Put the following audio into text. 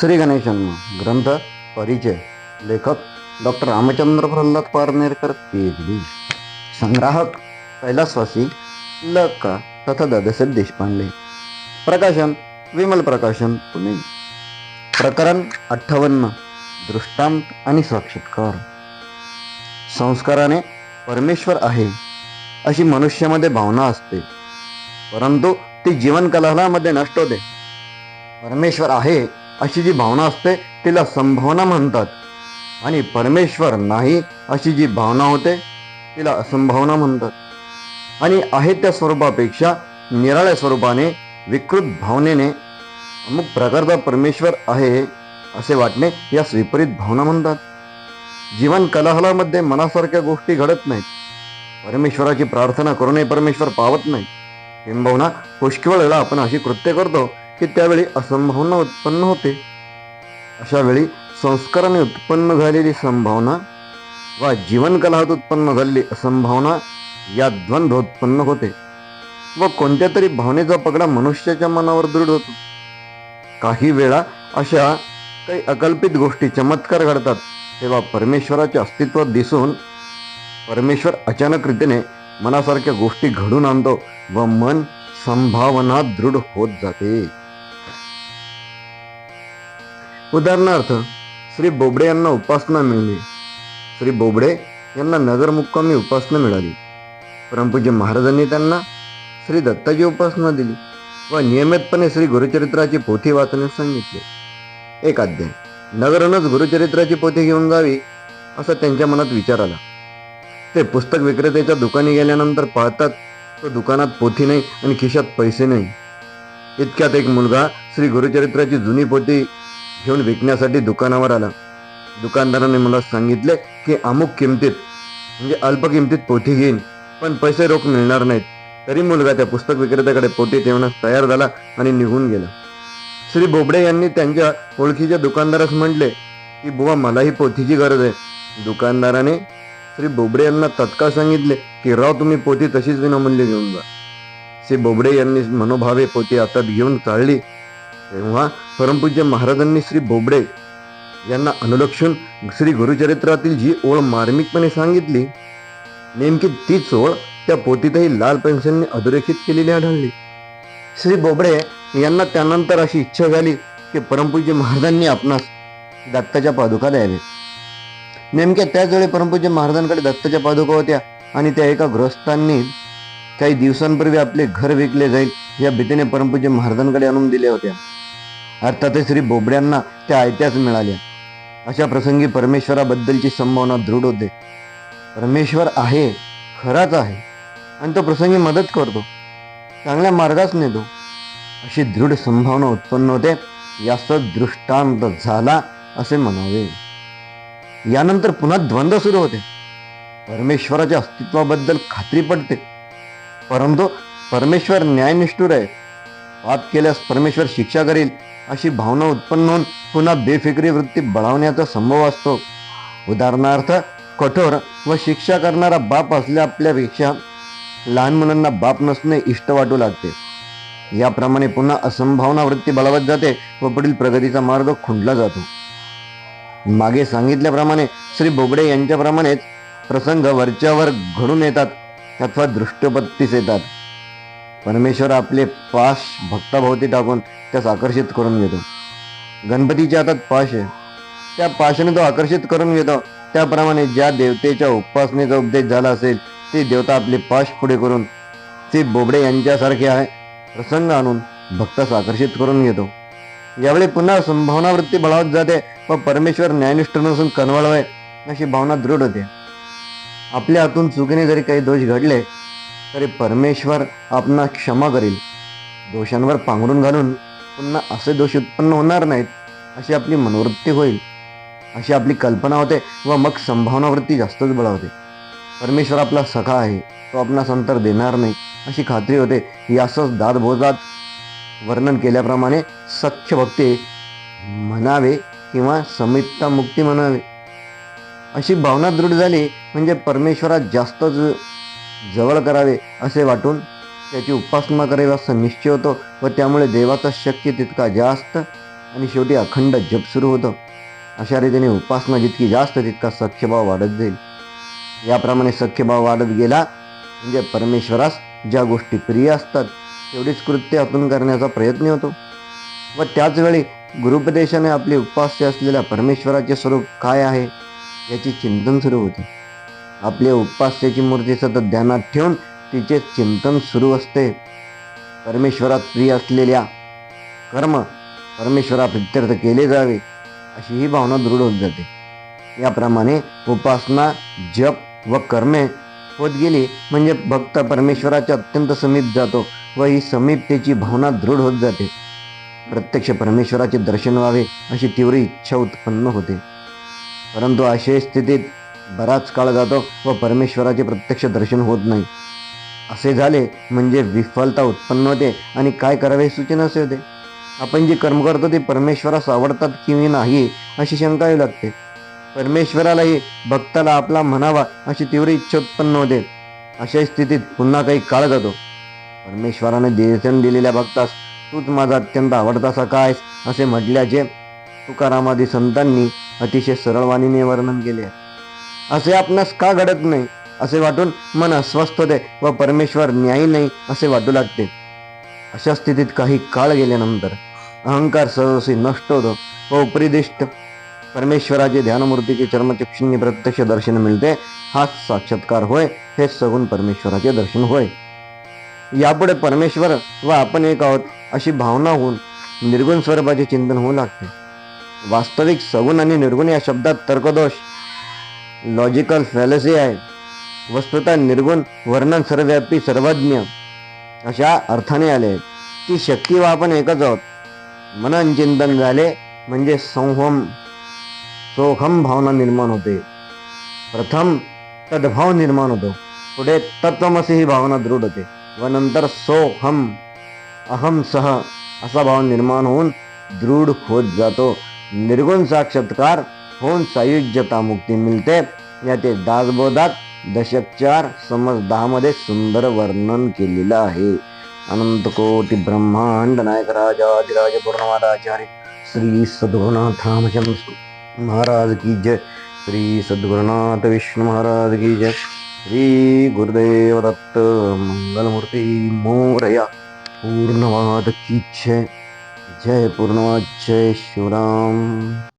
श्री गणेशांना ग्रंथ परिचय लेखक doctor Ramchandra Pralhad Parnerkar P H D संग्राहक कैलासवासी लका तथा दादासाहेब देशपांडे. प्रकाशन विमल प्रकाशन पुणे. प्रकरण अठ्ठावन्न दृष्टांत आणि साक्षात्कार. संस्काराने परमेश्वर आहे अशी मनुष्यामध्ये भावना असते. परंतु ती जीवन कलालामध्ये नष्ट होते. परमेश्वर आहे अशी जी भावना असते तिला संभावना म्हणतात. आणि परमेश्वर नाही अशी जी भावना होते तिला असंभावना म्हणतात. आणि आहे त्या स्वरूपापेक्षा निराळ्या स्वरूपाने विकृत भावनेने अमुक प्रकारचा परमेश्वर आहे असे वाटणे यास विपरीत भावना म्हणतात. जीवन कलाहलामध्ये मनासारख्या गोष्टी घडत नाहीत. परमेश्वराची प्रार्थना करूनही परमेश्वर पावत नाही किंबहुना पुष्कळ वेळा आपण अशी कृत्य करतो की त्यावेळी असंभावना उत्पन्न होते. अशा वेळी संस्काराने उत्पन्न झालेली संभावना वा जीवनकलात उत्पन्न झालेली असंभावना या द्वंद्व उत्पन्न होते. व कोणत्या तरी भावनेचा पगडा मनुष्याच्या मनावर दृढ होतो. काही वेळा अशा काही अकल्पित गोष्टी चमत्कार घडतात तेव्हा परमेश्वराचे अस्तित्व दिसून परमेश्वर अचानक रीतीने मनासारख्या गोष्टी घडून आणतो व मन संभावना दृढ होत जाते. उदाहरणार्थ श्री बोबडे यांना उपासना मिळाली. श्री बोबडे यांना नगर मुक्कामी उपासना मिळाली. परमपूज्य महाराजांनी त्यांना श्री दत्ताची उपासना दिली व नियमितपणे श्री गुरुचरित्राची पोथी वाचण्यास सांगितले. एक अध्याय. नगरनच गुरुचरित्राची पोथी घेऊन जावी असा त्यांच्या मनात विचार आला. ते पुस्तक विक्रेत्याच्या दुकानी गेल्यानंतर पाहतात तो दुकानात पोथी नाही आणि खिशात पैसे नाही. इतक्यात एक मुलगा श्री गुरुचरित्राची जुनी पोथी घेऊन विकण्यासाठी दुकानावर आला. दुकानदाराने मला सांगितले की अमुक किमतीत म्हणजे अल्प किमतीत पोथी घेईन पण पैसे रोख मिळणार नाहीत. तरी मुलगा त्या पुस्तक विक्रेत्याकडे पोटी ठेवण्यास तयार झाला आणि निघून गेला. श्री बोबडे यांनी त्यांच्या ओळखीच्या दुकानदारास म्हटले की बुवा मलाही पोथीची गरज आहे. दुकानदाराने श्री बोबडे यांना तत्काळ सांगितले की राव तुम्ही पोथी तशीच विनामूल्य घेऊन जा. श्री बोबडे यांनी मनोभावे पोथी हातात घेऊन चालली. तेव्हा परमपूज्य महाराजांनी श्री बोबडे यांना अनुलक्षून श्री गुरुचरित्रातील जी ओळ मार्मिकपणे सांगितली नेमकी तीच ओळ त्या पोतीतही लाल पेन्सिलने अधोरेखित केलेली आढळली. श्री बोबडे यांना त्यानंतर अशी इच्छा झाली की परमपूज्य महाराजांनी आपणास दत्ताच्या पादुका द्यावे नेमक्या त्याच वेळी परमपूज्य महाराजांकडे दत्ताच्या पादुका होत्या आणि त्या एका गृहस्थांनी काही दिवसांपूर्वी आपले घर विकले जाईल या भीतीने परमपूज्य महाराजांकडे आणून दिल्या होत्या. अर्थात श्री बोबड्यांना त्या आयत्याच मिळाल्या. अशा प्रसंगी परमेश्वराबद्दलची संभावना दृढ होते. परमेश्वर आहे खराच आहे आणि तो प्रसंगी मदत करतो. चांगल्या मार्गास नेतो. अशी दृढ संभावना उत्पन्न होते याचा दृष्टांत झाला असे म्हणावे. यानंतर पुन्हा द्वंद्व सुरू होते. परमेश्वराच्या अस्तित्वाबद्दल खात्री पडते. परंतु परमेश्वर न्यायनिष्ठुर आहे. पाप केल्यास परमेश्वर शिक्षा करेल अशी भावना उत्पन्न होऊन पुन्हा बेफिक्री वृत्ती बळावण्याचा संभव असतो. उदाहरणार्थ कठोर व शिक्षा करणारा बाप असल्या आपल्यापेक्षा लहान मुलांना बाप नसणे इष्ट वाटू लागते. याप्रमाणे पुन्हा असंभावना वृत्ती बळावत जाते व पुढील प्रगतीचा मार्ग खुंडला जातो. मागे सांगितल्याप्रमाणे श्री बोबडे यांच्याप्रमाणेच प्रसंग वरच्यावर घडून येतात अथवा दृष्टपत्तीस येतात. परमेश्वर आपले पाश भक्ताभोवती टाकून त्यास आकर्षित करून घेतो. गणपतीच्या हातात पाश आहे. त्या पाशाने तो आकर्षित करून घेतो. त्याप्रमाणे ज्या देवतेच्या उपासनेचा उपदेश झाला असेल ती देवता आपले पाश पुढे करून ती बोबडे यांच्यासारखे आहे प्रसंग आणून भक्तास आकर्षित करून घेतो. यावेळी पुन्हा संभावना वृत्ती बळावत जाते व परमेश्वर न्यायनिष्ठ नसून कनवळ आहे अशी भावना दृढ होते. आपल्या हातून चुकीने जरी काही दोष घडले तरी परमेश्वर आपणा क्षमा करील. दोषांवर पांघरून घालून पुन्हा असे दोष उत्पन्न होणार नाहीत अशी आपली मनोवृत्ती होईल. अशी आपली कल्पना होते व मग संभावनावृत्ती जास्तच बळावते. परमेश्वर आपला सखा आहे तो आपणास अंतर देणार नाही अशी खात्री होते. यासच दादभोजात वर्णन केल्याप्रमाणे सख्य भक्ती म्हणावे किंवा समित्ता मुक्ती म्हणावे. अशी भावना दृढ झाली म्हणजे परमेश्वरात जास्तच जवळ करावे असे वाटून त्याची उपासना करावी असा निश्चय होतो व त्यामुळे देवाचा शक्य तितका जास्त आणि शेवटी अखंड जप सुरू होतं. अशा रीतीने उपासना जितकी जास्त तितका सख्यभाव वाढत जाईल. याप्रमाणे सख्यभाव वाढत गेला म्हणजे परमेश्वरास ज्या गोष्टी प्रिय असतात तेवढीच कृत्य आपण करण्याचा प्रयत्न होतो. व त्याचवेळी गुरुपदेशाने आपले उपास्य असलेल्या परमेश्वराचे स्वरूप काय आहे याचे चिंतन सुरू होते. आपले उपास्याची मूर्ती सतत ध्यानात ठेवून तिचे चिंतन सुरू असते. परमेश्वरात प्रिय असलेल्या कर्म परमेश्वरा प्रित्यर्थ केले जावे अशी ही भावना दृढ होत जाते. याप्रमाणे उपासना जप व कर्मे होत गेली म्हणजे भक्त परमेश्वराच्या अत्यंत समीप जातो व ही समीपतेची भावना दृढ होत जाते. प्रत्यक्ष परमेश्वराचे दर्शन व्हावे अशी तीव्र इच्छा उत्पन्न होते. परंतु अशा स्थितीत बराच काळ जातो व परमेश्वराचे प्रत्यक्ष दर्शन होत नाही. असे झाले म्हणजे विफलता उत्पन्न होते आणि काय करावे सूचना असे होते. आपण जे कर्म करतो ते परमेश्वरास आवडतात किंवा नाही अशी शंका येऊ लागते. परमेश्वरालाही भक्ताला आपला म्हणावा अशी तीव्र इच्छा उत्पन्न होते. अशा स्थितीत पुन्हा काही काळ जातो. परमेश्वराने दर्शन दिलेल्या भक्तास तूच माझा अत्यंत आवडतासा काय? असे म्हटल्याचे तुकारामादी संतांनी अतिशय सरळवाणीने वर्णन केले. आहे. असे आपणास का घडत नाही? असे वाटून मन अस्वस्थ होते व परमेश्वर न्यायी नाही असे वाटू लागते. अशा स्थितीत काही काळ गेल्यानंतर अहंकार सहसी नष्ट होतो व उपरिदिष्ट परमेश्वराचे ध्यानमूर्तीचे चर्मचक्षुंनी प्रत्यक्ष दर्शन मिळते हाच साक्षात्कार होय हे सगुण परमेश्वराचे दर्शन होय. यापुढे परमेश्वर व आपण एक आहोत अशी भावना होऊन निर्गुण स्वरूपाचे चिंतन होऊ लागते. वास्तविक सगुण आणि निर्गुण या शब्दात तर्कदोष लॉजिकल फॅलसी आहे. वस्तुतः निर्गुण वर्णन सर्वव्यापी सर्वज्ञ अशा अर्थाने आले आहेत. ती शक्ती व आपण एकच आहोत. मनन चिंतन झाले म्हणजे संहम सोहम भावना निर्माण होते. प्रथम तद्भाव निर्माण होतो. पुढे तत्वमसी ही भावना दृढ होते. व नंतर सोहम अहम सह असा भाव निर्माण होऊन दृढ होत जातो. निर्गुण साक्षात्कार होऊन सायुज्यता मुक्ती मिळते. याचे दासबोधात दशक चार समज दहामध्ये सुंदर वर्णन केलेलं आहे. अनंत कोटी ब्रह्मांड नायक राजाधिराज पूर्णमादाचार्य श्री सद्गुरुनाथ रामचंद्र महाराज की जय. श्री सद्गुरुनाथ विष्णु महाराज की जय. श्री गुरुदेव दत्त मंगलमूर्ती मोरया पूर्णवाद की जय. जय पूर्णवाद जय शिवराम.